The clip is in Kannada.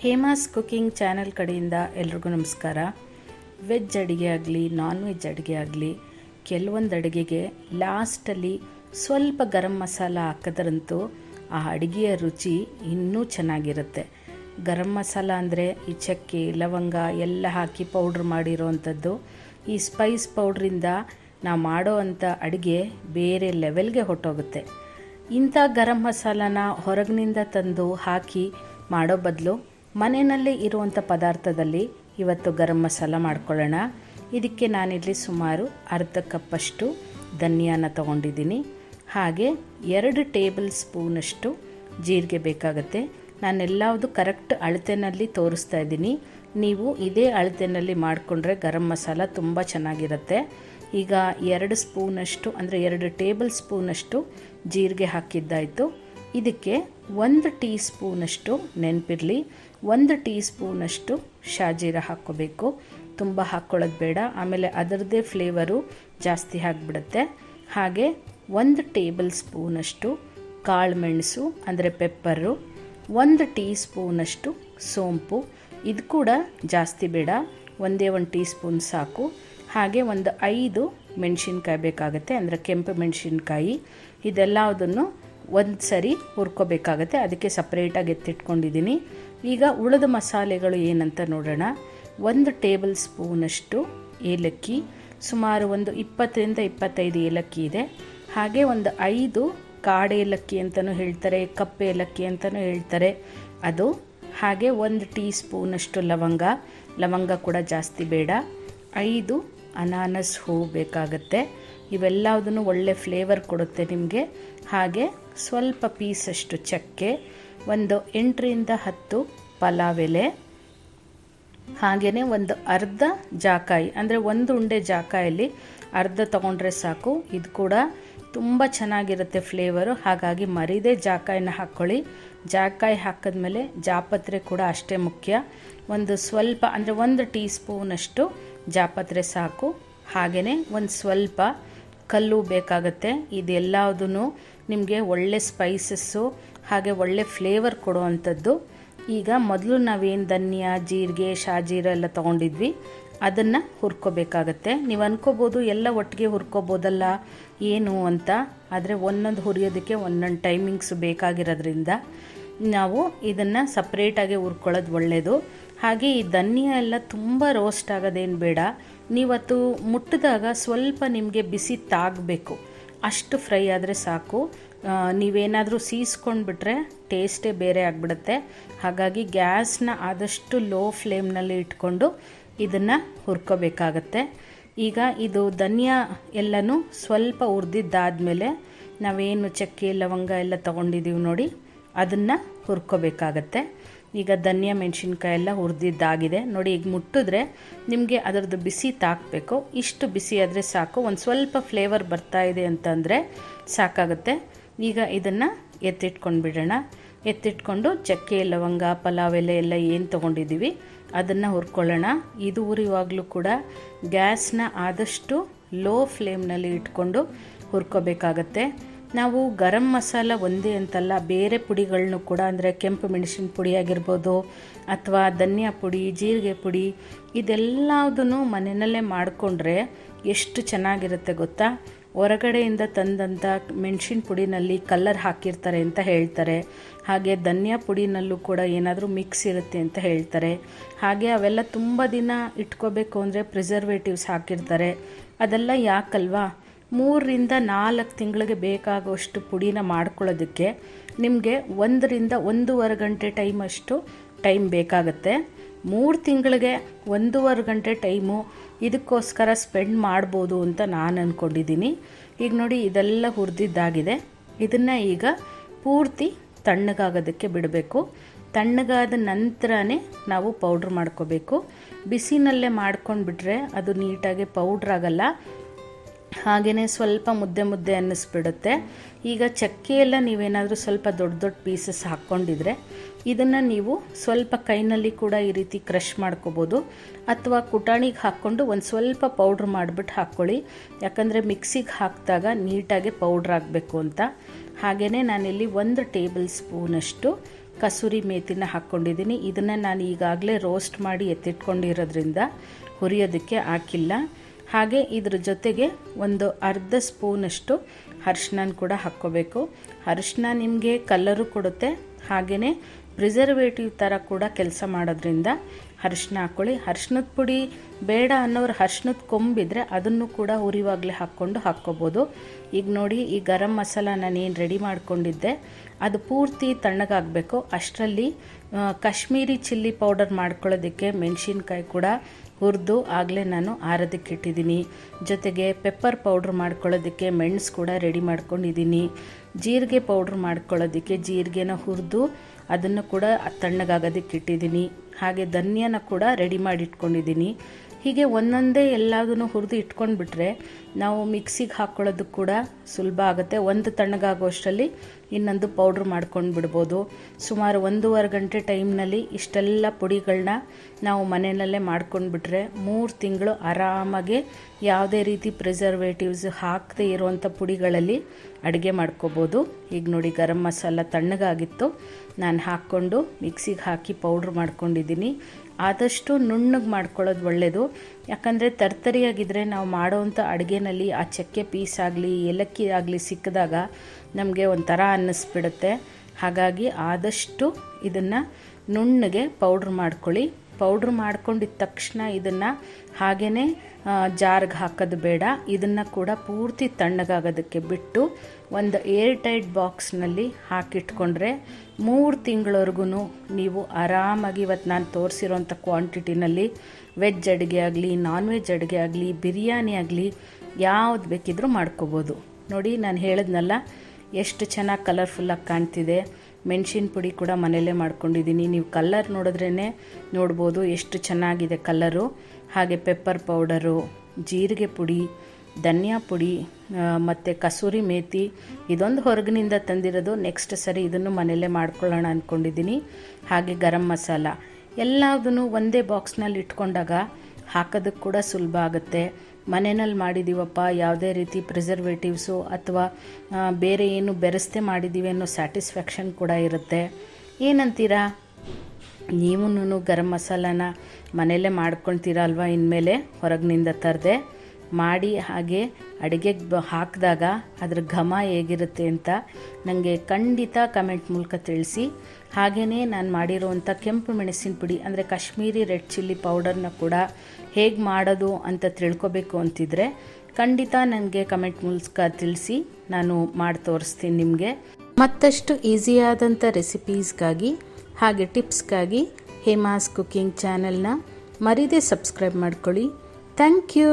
ಹೇಮಾಸ್ ಕುಕಿಂಗ್ ಚಾನೆಲ್ ಕಡೆಯಿಂದ ಎಲ್ರಿಗೂ ನಮಸ್ಕಾರ. ವೆಜ್ ಅಡುಗೆ ಆಗಲಿ ನಾನ್ ವೆಜ್ ಅಡುಗೆ ಆಗಲಿ, ಕೆಲವೊಂದು ಅಡುಗೆಗೆ ಲಾಸ್ಟಲ್ಲಿ ಸ್ವಲ್ಪ ಗರಂ ಮಸಾಲ ಹಾಕಿದ್ರಂತೂ ಆ ಅಡುಗೆಯ ರುಚಿ ಇನ್ನೂ ಚೆನ್ನಾಗಿರುತ್ತೆ. ಗರಂ ಮಸಾಲ ಅಂದರೆ ಈ ಚಕ್ಕೆ, ಲವಂಗ ಎಲ್ಲ ಹಾಕಿ ಪೌಡ್ರ್ ಮಾಡಿರೋವಂಥದ್ದು ಈ ಸ್ಪೈಸ್ ಪೌಡ್ರಿಂದ ನಾವು ಮಾಡೋ ಅಂಥ ಅಡುಗೆ ಬೇರೆ ಲೆವೆಲ್ಗೆ ಹೊಟ್ಟೋಗುತ್ತೆ ಇಂಥ ಗರಂ ಮಸಾಲಾನ ಹೊರಗಿನಿಂದ ತಂದು ಹಾಕಿ ಮಾಡೋ ಬದಲು ಮನೆಯಲ್ಲೇ ಇರುವಂಥ ಪದಾರ್ಥದಲ್ಲಿ ಇವತ್ತು ಗರಂ ಮಸಾಲ ಮಾಡ್ಕೊಳ್ಳೋಣ. ಇದಕ್ಕೆ ನಾನಿಲ್ಲಿ ಸುಮಾರು ಅರ್ಧ ಕಪ್ಪಷ್ಟು ಧನಿಯಾನ ತಗೊಂಡಿದ್ದೀನಿ. ಹಾಗೆ ಎರಡು ಟೇಬಲ್ ಸ್ಪೂನಷ್ಟು ಜೀರಿಗೆ ಬೇಕಾಗುತ್ತೆ. ನಾನೆಲ್ಲವುದು ಕರೆಕ್ಟ್ ಅಳತೆನಲ್ಲಿ ತೋರಿಸ್ತಾ ಇದ್ದೀನಿ. ನೀವು ಇದೇ ಅಳತೆನಲ್ಲಿ ಮಾಡಿಕೊಂಡ್ರೆ ಗರಂ ಮಸಾಲ ತುಂಬ ಚೆನ್ನಾಗಿರುತ್ತೆ. ಈಗ ಎರಡು ಸ್ಪೂನಷ್ಟು, ಅಂದರೆ ಎರಡು ಟೇಬಲ್ ಸ್ಪೂನಷ್ಟು ಜೀರಿಗೆ ಹಾಕಿದ್ದಾಯಿತು. ಇದಕ್ಕೆ ಒಂದು ಟೀ ಸ್ಪೂನಷ್ಟು ನೆನಪಿರಲಿ, ಒಂದು ಟೀ ಸ್ಪೂನಷ್ಟು ಶಾಜೀರ ಹಾಕ್ಕೋಬೇಕು. ತುಂಬ ಹಾಕ್ಕೊಳ್ಳೋದು ಬೇಡ, ಆಮೇಲೆ ಅದರದ್ದೇ ಫ್ಲೇವರು ಜಾಸ್ತಿ ಆಗಿಬಿಡುತ್ತೆ. ಹಾಗೆ ಒಂದು ಟೇಬಲ್ ಸ್ಪೂನಷ್ಟು ಕಾಳು ಮೆಣಸು ಅಂದರೆ ಪೆಪ್ಪರು, ಒಂದು ಟೀ ಸ್ಪೂನಷ್ಟು ಸೋಂಪು. ಇದು ಕೂಡ ಜಾಸ್ತಿ ಬೇಡ, ಒಂದೇ ಒಂದು ಟೀ ಸ್ಪೂನ್ ಸಾಕು. ಹಾಗೆ ಒಂದು ಐದು ಮೆಣಸಿನ್ಕಾಯಿ ಬೇಕಾಗುತ್ತೆ, ಅಂದರೆ ಕೆಂಪು ಮೆಣಸಿನ್ಕಾಯಿ. ಇದೆಲ್ಲದನ್ನು ಒಂದು ಸರಿ ಹುರ್ಕೋಬೇಕಾಗತ್ತೆ. ಅದಕ್ಕೆ ಸಪ್ರೇಟಾಗಿ ಎತ್ತಿಟ್ಕೊಂಡಿದ್ದೀನಿ. ಈಗ ಉಳಿದ ಮಸಾಲೆಗಳು ಏನಂತ ನೋಡೋಣ. ಒಂದು ಟೇಬಲ್ ಸ್ಪೂನಷ್ಟು ಏಲಕ್ಕಿ, ಸುಮಾರು ಒಂದು ಇಪ್ಪತ್ತರಿಂದ ಇಪ್ಪತ್ತೈದು ಏಲಕ್ಕಿ ಇದೆ. ಹಾಗೆ ಒಂದು ಐದು ಕಾಡು ಏಲಕ್ಕಿ ಅಂತಲೂ ಹೇಳ್ತಾರೆ, ಕಪ್ಪು ಏಲಕ್ಕಿ ಅಂತಲೂ ಹೇಳ್ತಾರೆ. ಅದು ಹಾಗೆ ಒಂದು ಟೀ ಸ್ಪೂನಷ್ಟು ಲವಂಗ. ಲವಂಗ ಕೂಡ ಜಾಸ್ತಿ ಬೇಡ. ಐದು ಅನಾನಸ್ ಹೂವು ಬೇಕಾಗತ್ತೆ. ಇವೆಲ್ಲದನ್ನು ಒಳ್ಳೆ ಫ್ಲೇವರ್ ಕೊಡುತ್ತೆ ನಿಮಗೆ. ಹಾಗೆ ಸ್ವಲ್ಪ ಪೀಸಷ್ಟು ಚಕ್ಕೆ, ಒಂದು ಎಂಟರಿಂದ ಹತ್ತು ಪಲಾವ್ ಎಲೆ ಹಾಗೆಯೇ ಒಂದು ಅರ್ಧ ಜಾಕಾಯಿ, ಅಂದರೆ ಒಂದು ಉಂಡೆ ಜಾಕಾಯಲ್ಲಿ ಅರ್ಧ ತೊಗೊಂಡ್ರೆ ಸಾಕು. ಇದು ಕೂಡ ತುಂಬ ಚೆನ್ನಾಗಿರುತ್ತೆ ಫ್ಲೇವರು. ಹಾಗಾಗಿ ಮರಿದೇ ಜಾಕಾಯಿನ ಹಾಕ್ಕೊಳ್ಳಿ. ಜಾಕಾಯಿ ಹಾಕಿದ್ಮೇಲೆ ಜಾಪತ್ರೆ ಕೂಡ ಅಷ್ಟೇ ಮುಖ್ಯ. ಒಂದು ಸ್ವಲ್ಪ, ಅಂದರೆ ಒಂದು ಟೀ ಸ್ಪೂನಷ್ಟು ಜಾಪತ್ರೆ ಸಾಕು. ಹಾಗೆಯೇ ಒಂದು ಸ್ವಲ್ಪ ಕಲ್ಲು ಬೇಕಾಗುತ್ತೆ. ಇದೆಲ್ಲದೂ ನಿಮಗೆ ಒಳ್ಳೆ ಸ್ಪೈಸಸ್ಸು ಹಾಗೆ ಒಳ್ಳೆ ಫ್ಲೇವರ್ ಕೊಡುವಂಥದ್ದು. ಈಗ ಮೊದಲು ನಾವೇನು ಧನ್ಯ, ಜೀರಿಗೆ, ಶಾಜೀರ ಎಲ್ಲ ತೊಗೊಂಡಿದ್ವಿ. ಅದನ್ನು ಹುರ್ಕೋಬೇಕಾಗತ್ತೆ. ನೀವು ಅನ್ಕೋಬೋದು ಎಲ್ಲ ಒಟ್ಟಿಗೆ ಹುರ್ಕೋಬೋದಲ್ಲ, ಏನು ಅಂತ. ಆದರೆ ಒಂದೊಂದು ಹುರಿಯೋದಕ್ಕೆ ಒಂದೊಂದು ಟೈಮಿಂಗ್ಸ್ ಬೇಕಾಗಿರೋದ್ರಿಂದ ನಾವು ಇದನ್ನು ಸಪ್ರೇಟಾಗಿ ಹುರ್ಕೊಳ್ಳೋದು ಒಳ್ಳೆಯದು ಹಾಗೆ ಈ ಧನ್ಯ ಎಲ್ಲ ತುಂಬ ರೋಸ್ಟ್ ಆಗೋದೇನು ಬೇಡ. ನೀವತ್ತು ಮುಟ್ಟಿದಾಗ ಸ್ವಲ್ಪ ನಿಮಗೆ ಬಿಸಿ ತಾಗಬೇಕು. ಅಷ್ಟು ಫ್ರೈ ಆದರೆ ಸಾಕು. ನೀವೇನಾದರೂ ಸೀಸ್ಕೊಂಡ್ಬಿಟ್ರೆ ಟೇಸ್ಟೇ ಬೇರೆ ಆಗಿಬಿಡುತ್ತೆ. ಹಾಗಾಗಿ ಗ್ಯಾಸ್ನ ಆದಷ್ಟು ಲೋ ಫ್ಲೇಮ್ನಲ್ಲಿ ಇಟ್ಕೊಂಡು ಇದನ್ನು ಹುರ್ಕೋಬೇಕಾಗತ್ತೆ. ಈಗ ಇದು ಧನಿಯಾ ಎಲ್ಲನೂ ಸ್ವಲ್ಪ ಹುರಿದಿದ್ದಾದಮೇಲೆ ನಾವೇನು ಚಕ್ಕೆ, ಲವಂಗ ಎಲ್ಲ ತೊಗೊಂಡಿದ್ದೀವಿ ನೋಡಿ. ಅದನ್ನು ಹುರ್ಕೋಬೇಕಾಗತ್ತೆ. ಈಗ ಧನಿಯಾ ಮೆಣಸಿನ್ಕಾಯಿ ಎಲ್ಲ ಹುರಿದಿದ್ದಾಗಿದೆ. ನೋಡಿ, ಈಗ ಮುಟ್ಟಿದ್ರೆ ನಿಮಗೆ ಅದರದ್ದು ಬಿಸಿ ತಾಕಬೇಕು. ಇಷ್ಟು ಬಿಸಿ ಆದರೆ ಸಾಕು. ಒಂದು ಸ್ವಲ್ಪ ಫ್ಲೇವರ್ ಬರ್ತಾ ಇದೆ ಅಂತಂದರೆ ಸಾಕಾಗುತ್ತೆ. ಈಗ ಇದನ್ನು ಎತ್ತಿಟ್ಕೊಂಡು ಬಿಡೋಣ. ಎತ್ತಿಟ್ಕೊಂಡು ಚಕ್ಕೆ, ಲವಂಗ, ಪಲಾವ್ ಎಲೆ ಎಲ್ಲ ಏನು ತೊಗೊಂಡಿದ್ದೀವಿ ಅದನ್ನು ಹುರ್ಕೊಳ್ಳೋಣ. ಇದು ಉರಿಯುವಾಗಲೂ ಕೂಡ ಗ್ಯಾಸ್ನ ಆದಷ್ಟು ಲೋ ಫ್ಲೇಮ್ನಲ್ಲಿ ಇಟ್ಕೊಂಡು ಹುರ್ಕೋಬೇಕಾಗತ್ತೆ. ನಾವು ಗರಂ ಮಸಾಲ ಒಂದೇ ಅಂತಲ್ಲ, ಬೇರೆ ಪುಡಿಗಳನ್ನೂ ಕೂಡ ಅಂದರೆ ಕೆಂಪು ಮೆಣಸಿನ ಪುಡಿ ಆಗಿರ್ಬೋದು ಅಥವಾ ಧನಿಯಾ ಪುಡಿ, ಜೀರಿಗೆ ಪುಡಿ ಇದೆಲ್ಲದನ್ನು ಮನೆಯಲ್ಲೇ ಮಾಡಿಕೊಂಡ್ರೆ ಎಷ್ಟು ಚೆನ್ನಾಗಿರುತ್ತೆ ಗೊತ್ತಾ? ಹೊರಗಡೆಯಿಂದ ತಂದಂಥ ಮೆಣಸಿನ ಪುಡಿನಲ್ಲಿ ಕಲ್ಲರ್ ಹಾಕಿರ್ತಾರೆ ಅಂತ ಹೇಳ್ತಾರೆ. ಹಾಗೆ ಧನಿಯಾ ಪುಡಿನಲ್ಲೂ ಕೂಡ ಏನಾದರೂ ಮಿಕ್ಸ್ ಇರುತ್ತೆ ಅಂತ ಹೇಳ್ತಾರೆ. ಹಾಗೆ ಅವೆಲ್ಲ ತುಂಬ ದಿನ ಇಟ್ಕೋಬೇಕು ಅಂದರೆ ಪ್ರಿಸರ್ವೇಟಿವ್ಸ್ ಹಾಕಿರ್ತಾರೆ. ಅದೆಲ್ಲ ಯಾಕಲ್ವಾ? ಮೂರರಿಂದ ನಾಲ್ಕು ತಿಂಗಳಿಗೆ ಬೇಕಾಗುವಷ್ಟು ಪುಡಿನ ಮಾಡ್ಕೊಳ್ಳೋದಕ್ಕೆ ನಿಮಗೆ ಒಂದರಿಂದ ಒಂದೂವರೆ ಗಂಟೆ ಟೈಮ್ ಅಷ್ಟು ಟೈಮ್ ಬೇಕಾಗುತ್ತೆ. ಮೂರು ತಿಂಗಳಿಗೆ ಒಂದೂವರೆ ಗಂಟೆ ಟೈಮು ಇದಕ್ಕೋಸ್ಕರ ಸ್ಪೆಂಡ್ ಮಾಡ್ಬೋದು ಅಂತ ನಾನು ಅಂದ್ಕೊಂಡಿದ್ದೀನಿ ಈಗ ನೋಡಿ ಇದೆಲ್ಲ ಹುರಿದಿದ್ದಾಗಿದೆ. ಇದನ್ನು ಈಗ ಪೂರ್ತಿ ತಣ್ಣಗಾಗೋದಕ್ಕೆ ಬಿಡಬೇಕು. ತಣ್ಣಗಾದ ನಂತರನೇ ನಾವು ಪೌಡ್ರ್ ಮಾಡ್ಕೋಬೇಕು. ಬಿಸಿನಲ್ಲೇ ಮಾಡ್ಕೊಂಡು ಬಿಟ್ರೆ ಅದು ನೀಟಾಗಿ ಪೌಡ್ರ್ ಆಗಲ್ಲ. ಹಾಗೆಯೇ ಸ್ವಲ್ಪ ಮುದ್ದೆ ಮುದ್ದೆ ಅನ್ನಿಸ್ಬಿಡುತ್ತೆ. ಈಗ ಚಕ್ಕೆ ಎಲ್ಲ ನೀವೇನಾದರೂ ಸ್ವಲ್ಪ ದೊಡ್ಡ ದೊಡ್ಡ ಪೀಸಸ್ ಹಾಕ್ಕೊಂಡಿದ್ರೆ ಇದನ್ನು ನೀವು ಸ್ವಲ್ಪ ಕೈನಲ್ಲಿ ಕೂಡ ಈ ರೀತಿ ಕ್ರಷ್ ಮಾಡ್ಕೋಬೋದು. ಅಥವಾ ಕುಟಾಣಿಗೆ ಹಾಕ್ಕೊಂಡು ಒಂದು ಸ್ವಲ್ಪ ಪೌಡ್ರ್ ಮಾಡಿಬಿಟ್ಟು ಹಾಕ್ಕೊಳ್ಳಿ ಯಾಕಂದರೆ ಮಿಕ್ಸಿಗೆ ಹಾಕಿದಾಗ ನೀಟಾಗಿ ಪೌಡ್ರ್ ಆಗಬೇಕು ಅಂತ. ಹಾಗೆಯೇ ನಾನಿಲ್ಲಿ ಒಂದು ಟೇಬಲ್ ಸ್ಪೂನಷ್ಟು ಕಸೂರಿ ಮೇತಿನ ಹಾಕ್ಕೊಂಡಿದ್ದೀನಿ. ಇದನ್ನು ನಾನು ಈಗಾಗಲೇ ರೋಸ್ಟ್ ಮಾಡಿ ಎತ್ತಿಟ್ಕೊಂಡಿರೋದ್ರಿಂದ ಹುರಿಯೋದಕ್ಕೆ ಹಾಕಿಲ್ಲ. ಹಾಗೆ ಇದ್ರ ಜೊತೆಗೆ ಒಂದು ಅರ್ಧ ಸ್ಪೂನಷ್ಟು ಅರಿಶಿನ ಕೂಡ ಹಾಕ್ಕೋಬೇಕು. ಅರಿಶಿನ ನಿಮಗೆ ಕಲರು ಕೊಡುತ್ತೆ. ಹಾಗೆಯೇ ಪ್ರಿಸರ್ವೇಟಿವ್ ಥರ ಕೂಡ ಕೆಲಸ ಮಾಡೋದ್ರಿಂದ ಅರಿಶಿನ ಹಾಕ್ಕೊಳ್ಳಿ ಅರಿಶಿನದ ಪುಡಿ ಬೇಡ ಅನ್ನೋರು ಅರಿಶಿನದ ಕೊಂಬಿದ್ರೆ ಅದನ್ನು ಕೂಡ ಉರಿವಾಗಲೇ ಹಾಕ್ಕೊಂಡು ಹಾಕ್ಕೋಬೋದು. ಈಗ ನೋಡಿ, ಈ ಗರಂ ಮಸಾಲ ನಾನು ಏನು ರೆಡಿ ಮಾಡ್ಕೊಂಡಿದ್ದೆ, ಅದು ಪೂರ್ತಿ ತಣ್ಣಗಾಗಬೇಕು. ಅಷ್ಟರಲ್ಲಿ ಕಾಶ್ಮೀರಿ ಚಿಲ್ಲಿ ಪೌಡರ್ ಮಾಡ್ಕೊಳ್ಳೋದಕ್ಕೆ ಮೆಣಸಿನ್ಕಾಯಿ ಕೂಡ ಹುರಿದು ಆಗಲೇ ನಾನು ಆರೋದಕ್ಕೆ ಇಟ್ಟಿದ್ದೀನಿ. ಜೊತೆಗೆ ಪೆಪ್ಪರ್ ಪೌಡ್ರ್ ಮಾಡ್ಕೊಳ್ಳೋದಕ್ಕೆ ಮೆಣಸು ಕೂಡ ರೆಡಿ ಮಾಡ್ಕೊಂಡಿದ್ದೀನಿ. ಜೀರಿಗೆ ಪೌಡ್ರ್ ಮಾಡ್ಕೊಳ್ಳೋದಕ್ಕೆ ಜೀರಿಗೆನ ಹುರಿದು ಅದನ್ನು ಕೂಡ ತಣ್ಣಗಾಗೋದಕ್ಕೆ ಇಟ್ಟಿದ್ದೀನಿ. ಹಾಗೆ ಧನ್ಯನ ಕೂಡ ರೆಡಿ ಮಾಡಿ ಇಟ್ಕೊಂಡಿದ್ದೀನಿ ಹೀಗೆ ಒಂದೊಂದೇ ಎಲ್ಲದನ್ನು ಹುರಿದು ಇಟ್ಕೊಂಡ್ಬಿಟ್ರೆ ನಾವು ಮಿಕ್ಸಿಗೆ ಹಾಕ್ಕೊಳ್ಳೋದಕ್ಕೆ ಕೂಡ ಸುಲಭ ಆಗುತ್ತೆ. ಒಂದು ತಣ್ಣಗಾಗುವಷ್ಟರಲ್ಲಿ ಇನ್ನೊಂದು ಪೌಡ್ರ್ ಮಾಡ್ಕೊಂಡು ಬಿಡ್ಬೋದು ಸುಮಾರು ಒಂದೂವರೆ ಗಂಟೆ ಟೈಮ್ನಲ್ಲಿ ಇಷ್ಟೆಲ್ಲ ಪುಡಿಗಳನ್ನ ನಾವು ಮನೆಯಲ್ಲೇ ಮಾಡ್ಕೊಂಡ್ಬಿಟ್ರೆ ಮೂರು ತಿಂಗಳು ಆರಾಮಾಗಿ ಯಾವುದೇ ರೀತಿ ಪ್ರಿಸರ್ವೇಟಿವ್ಸ್ ಹಾಕದೇ ಇರುವಂಥ ಪುಡಿಗಳಲ್ಲಿ ಅಡುಗೆ ಮಾಡ್ಕೋಬೋದು. ಈಗ ನೋಡಿ ಗರಂ ಮಸಾಲ ತಣ್ಣಗಾಗಿತ್ತು. ನಾನು ಹಾಕ್ಕೊಂಡು ಮಿಕ್ಸಿಗೆ ಹಾಕಿ ಪೌಡ್ರ್ ಮಾಡ್ಕೊಂಡಿದ್ದೀನಿ. ಆದಷ್ಟು ನುಣ್ಣಗೆ ಮಾಡ್ಕೊಳ್ಳೋದು ಒಳ್ಳೆಯದು ಯಾಕಂದರೆ ತರ್ತರಿಯಾಗಿದ್ದರೆ ನಾವು ಮಾಡೋವಂಥ ಅಡುಗೆನಲ್ಲಿ ಆ ಚಕ್ಕೆ ಪೀಸ್ ಆಗಲಿ, ಏಲಕ್ಕಿ ಆಗಲಿ ಸಿಕ್ಕಿದಾಗ ನಮಗೆ ಒಂಥರ ಅನ್ನಿಸ್ಬಿಡುತ್ತೆ. ಹಾಗಾಗಿ ಆದಷ್ಟು ಇದನ್ನು ನುಣ್ಣಗೆ ಪೌಡ್ರ್ ಮಾಡ್ಕೊಳ್ಳಿ. ಪೌಡ್ರ್ ಮಾಡ್ಕೊಂಡಿದ್ದ ತಕ್ಷಣ ಇದನ್ನು ಹಾಗೇ ಜಾರ್ಗೆ ಹಾಕೋದು ಬೇಡ. ಇದನ್ನು ಕೂಡ ಪೂರ್ತಿ ತಣ್ಣಗಾಗೋದಕ್ಕೆ ಬಿಟ್ಟು ಒಂದು ಏರ್ ಟೈಟ್ ಬಾಕ್ಸ್ನಲ್ಲಿ ಹಾಕಿಟ್ಕೊಂಡ್ರೆ ಮೂರು ತಿಂಗಳವರೆಗೂ ನೀವು ಆರಾಮಾಗಿ ಇವತ್ತು ನಾನು ತೋರಿಸಿರೋಂಥ ಕ್ವಾಂಟಿಟಿನಲ್ಲಿ ವೆಜ್ ಅಡುಗೆ ಆಗಲಿ ನಾನ್ ವೆಜ್ ಅಡುಗೆ ಆಗಲಿ, ಬಿರಿಯಾನಿ ಆಗಲಿ ಯಾವ್ದು ಬೇಕಿದ್ರೂ ಮಾಡ್ಕೋಬೋದು. ನೋಡಿ, ನಾನು ಹೇಳಿದ್ನಲ್ಲ, ಎಷ್ಟು ಚೆನ್ನಾಗಿ ಕಲರ್ಫುಲ್ಲಾಗಿ ಕಾಣ್ತಿದೆ. ಮೆಣಸಿನ ಪುಡಿ ಕೂಡ ಮನೆಯಲ್ಲೇ ಮಾಡ್ಕೊಂಡಿದ್ದೀನಿ ನೀವು ಕಲ್ಲರ್ ನೋಡಿದ್ರೇ ನೋಡ್ಬೋದು ಎಷ್ಟು ಚೆನ್ನಾಗಿದೆ ಕಲ್ಲರು ಹಾಗೆ ಪೆಪ್ಪರ್ ಪೌಡರು ಜೀರಿಗೆ ಪುಡಿ, ಧನಿಯಾ ಪುಡಿ ಮತ್ತು ಕಸೂರಿ ಮೇಥಿ ಇದೊಂದು ಹೊರಗಿನಿಂದ ತಂದಿರೋದು. ನೆಕ್ಸ್ಟ್ ಸರಿ ಇದನ್ನು ಮನೆಯಲ್ಲೇ ಮಾಡ್ಕೊಳ್ಳೋಣ ಅಂದ್ಕೊಂಡಿದ್ದೀನಿ ಹಾಗೆ ಗರಂ ಮಸಾಲ, ಎಲ್ಲದನ್ನು ಒಂದೇ ಬಾಕ್ಸ್ನಲ್ಲಿ ಇಟ್ಕೊಂಡಾಗ ಹಾಕೋದಕ್ಕೆ ಕೂಡ ಸುಲಭ ಆಗುತ್ತೆ. ಮನೆಯಲ್ಲಿ ಮಾಡಿದ್ದೀವಪ್ಪ ಯಾವುದೇ ರೀತಿ ಪ್ರಿಸರ್ವೇಟಿವ್ಸು ಅಥವಾ ಬೇರೆ ಏನು ಬೆರೆಸ್ತೆ ಮಾಡಿದ್ದೀವಿ ಅನ್ನೋ ಸ್ಯಾಟಿಸ್ಫ್ಯಾಕ್ಷನ್ ಕೂಡ ಇರುತ್ತೆ. ಏನಂತೀರಾ? ನೀವು ಗರಂ ಮಸಾಲಾನ ಮನೆಯಲ್ಲೇ ಮಾಡ್ಕೊಳ್ತೀರ ಅಲ್ವಾ ಇನ್ಮೇಲೆ ಹೊರಗಿನಿಂದ ತರದೆ? ಮಾಡಿ ಹಾಗೆ ಅಡುಗೆಗೆ ಹಾಕಿದಾಗ ಅದ್ರ ಘಮ ಹೇಗಿರುತ್ತೆ ಅಂತ ನನಗೆ ಖಂಡಿತ ಕಮೆಂಟ್ ಮೂಲಕ ತಿಳಿಸಿ. ಹಾಗೆಯೇ ನಾನು ಮಾಡಿರೋವಂಥ ಕೆಂಪು ಮೆಣಸಿನ ಪುಡಿ ಅಂದರೆ ಕಾಶ್ಮೀರಿ ರೆಡ್ ಚಿಲ್ಲಿ ಪೌಡರ್ನ ಕೂಡ ಹೇಗೆ ಮಾಡೋದು ಅಂತ ತಿಳ್ಕೊಬೇಕು ಅಂತಿದ್ರೆ ಖಂಡಿತ ನನಗೆ ಕಮೆಂಟ್ ಮೂಲಕ ತಿಳಿಸಿ ನಾನು ಮಾಡಿ ತೋರಿಸ್ತೀನಿ ನಿಮಗೆ. ಮತ್ತಷ್ಟು ಈಸಿಯಾದಂಥ ರೆಸಿಪೀಸ್ಗಾಗಿ ಹಾಗೆ ಟಿಪ್ಸ್ಗಾಗಿ ಹೇಮಾಸ್ ಕುಕಿಂಗ್ ಚಾನೆಲ್ನ ಮರಿದೇ ಸಬ್ಸ್ಕ್ರೈಬ್ ಮಾಡ್ಕೊಳ್ಳಿ. Thank you.